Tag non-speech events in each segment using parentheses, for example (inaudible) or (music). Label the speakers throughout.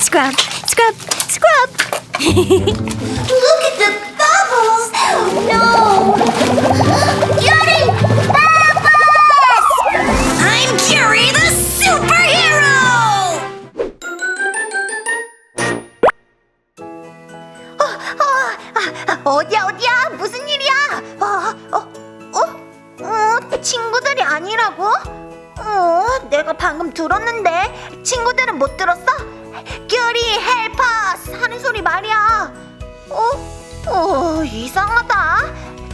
Speaker 1: Scrub, scrub, scrub.
Speaker 2: Look at the bubbles! No! Curie! Bubbles! I'm Curie the superhero! 어, 어, 아, 어디야 어디야 무슨 일이야? 어, 어, 어, 어, 친구들이 아니라고? 어, 내가 방금 들었는데 친구들은 못 들었어? 큐리 헬퍼스 하는 소리 말이야. 어, 어, 이상하다.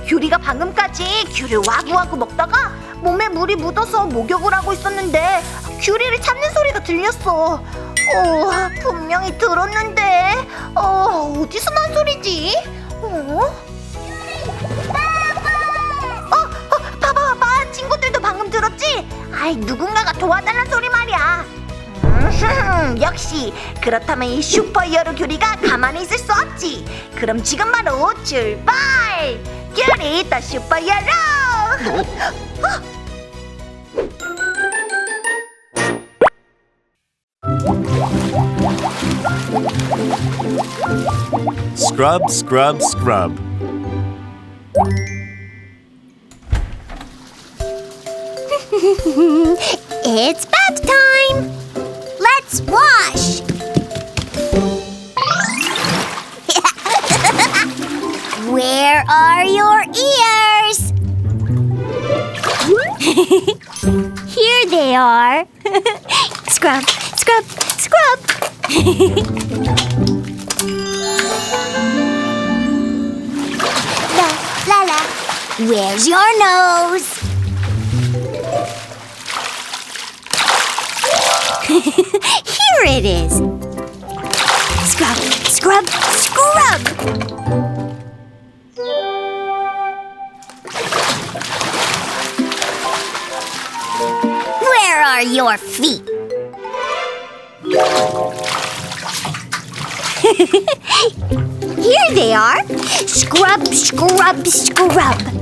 Speaker 2: 큐리가 방금까지 귤을 와구와구 먹다가 몸에 물이 묻어서 목욕을 하고 있었는데 큐리를 찾는 소리가 들렸어. 어, 분명히 들었는데, 어, 어디서 난 소리지? 어? 어, 아이, 누군가가 도와달란 소리 말이야. 음, (laughs) 역시 그렇다면 이 슈퍼히어로 교리가 가만히 있을 수 없지. 그럼 지금 바로 출발! 교리 더 슈퍼히어로!
Speaker 3: Scrub, scrub. (laughs)
Speaker 2: It's bath time! Let's wash! (laughs) Where are your ears? (laughs)
Speaker 1: Here they are. scrub, scrub, scrub.
Speaker 2: La la la. Where's your nose? (laughs)
Speaker 1: Here it is. Scrub, scrub, scrub.
Speaker 2: Where are your feet? (laughs)
Speaker 1: Here they are. Scrub, scrub, scrub.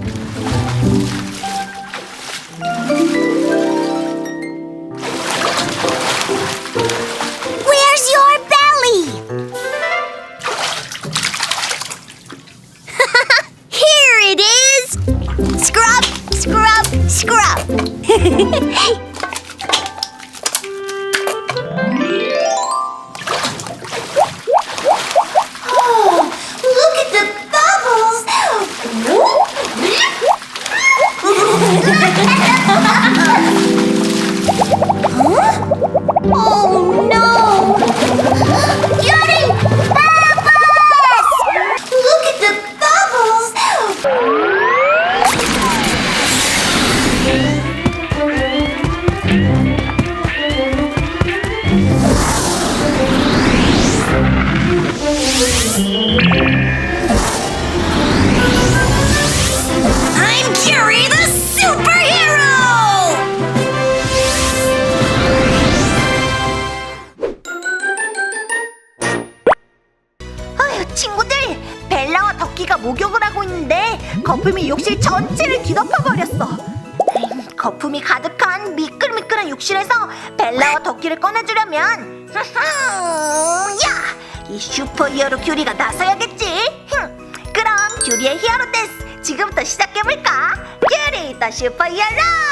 Speaker 2: 거품이 욕실 전체를 뒤덮어버렸어. 음, 거품이 가득한 미끌미끌한 욕실에서 벨라와 덕기를 꺼내주려면 (laughs) 야 이 슈퍼 히어로 큐리가 나서야겠지? 흠, 그럼 큐리의 히어로 댄스 지금부터 시작해볼까? 큐리 더 슈퍼 히어로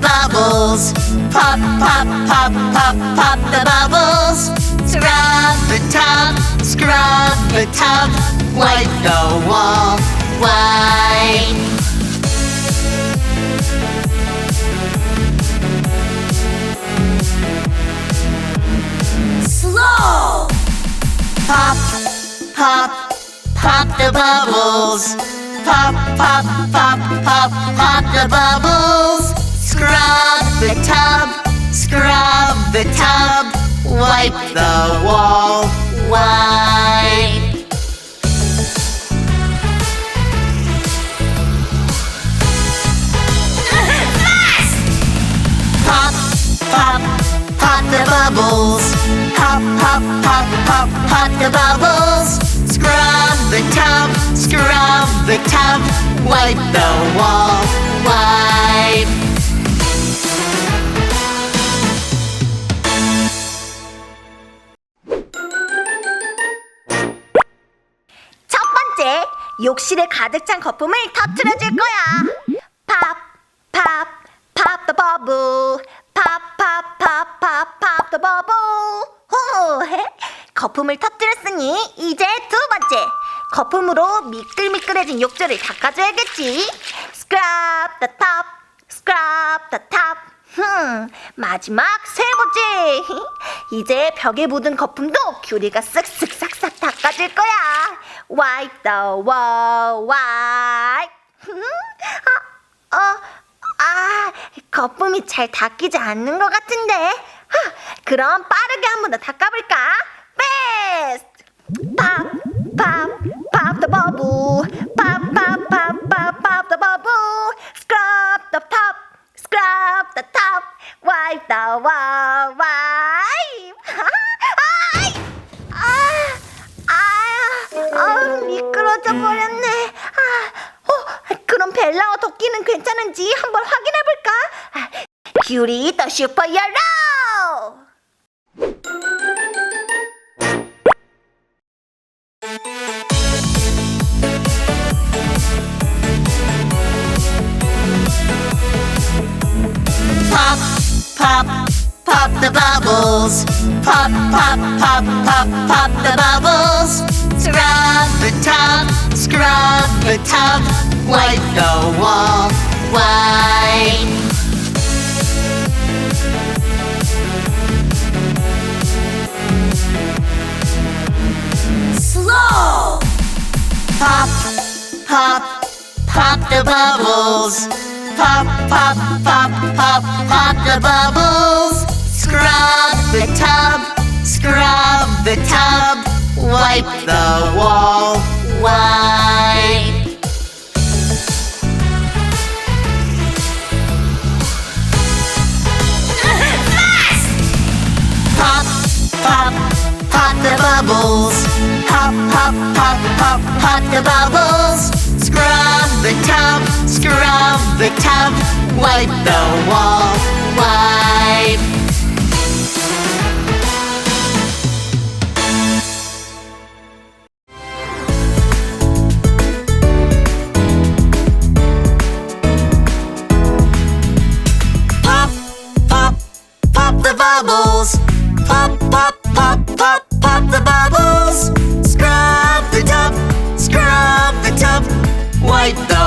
Speaker 4: bubbles. Pop, pop, pop, pop, pop the bubbles. Scrub the tub, scrub the tub. Wipe the wall, wipe.
Speaker 2: slow
Speaker 4: Pop, pop, pop the bubbles. Pop, pop, pop, pop, pop the bubbles. Scrub the tub, scrub the tub. Wipe the wall, wipe. Pop, pop, pop the bubbles. Pop, pop, pop, pop, pop the bubbles. Scrub the tub, scrub the tub. Wipe the wall, wipe.
Speaker 2: 욕실에 가득 찬 거품을 터트려 줄 거야. 팝, 팝, 팝 더 버블. 팝, 팝, 팝, 팝, 팝 더 버블. 호, 거품을 터뜨렸으니 이제 두 번째. 거품으로 미끌미끌해진 욕조를 닦아줘야겠지. 스크랍 더 탑, 스크랍 더 탑. 흠, 마지막 세 번째. (laughs) 이제 벽에 묻은 거품도 큐리가 쓱쓱 싹싹 닦아줄 거야. Wipe the 아, (laughs) 어, 아, 거품이 잘 닦이지 않는 것 같은데. 하, 그럼 빠르게 한 번 더 닦아볼까? Fast! 팝, 팝, 팝 the bubble. 팝, 팝, 팝, 팝, 팝 bubble. Scrub 뷰리 더 슈퍼 히어로!
Speaker 4: Pop, pop, pop the bubbles. Pop, pop, pop, pop, pop the bubbles. Scrub the tub, scrub the tub. Wipe the wall, wipe. The bubbles. Pop, pop, pop, pop, pop the bubbles. Scrub the tub, scrub the tub. Wipe the wall, wipe. Pop, pop, pop the bubbles. Pop, pop, pop, pop, pop the bubbles. Scrub the tub, scrub the tub. Wipe the wall, wipe. Pop, pop, pop the bubbles. Pop, pop, pop, pop, pop the bubbles. Scrub the tub, scrub the tub. Wipe the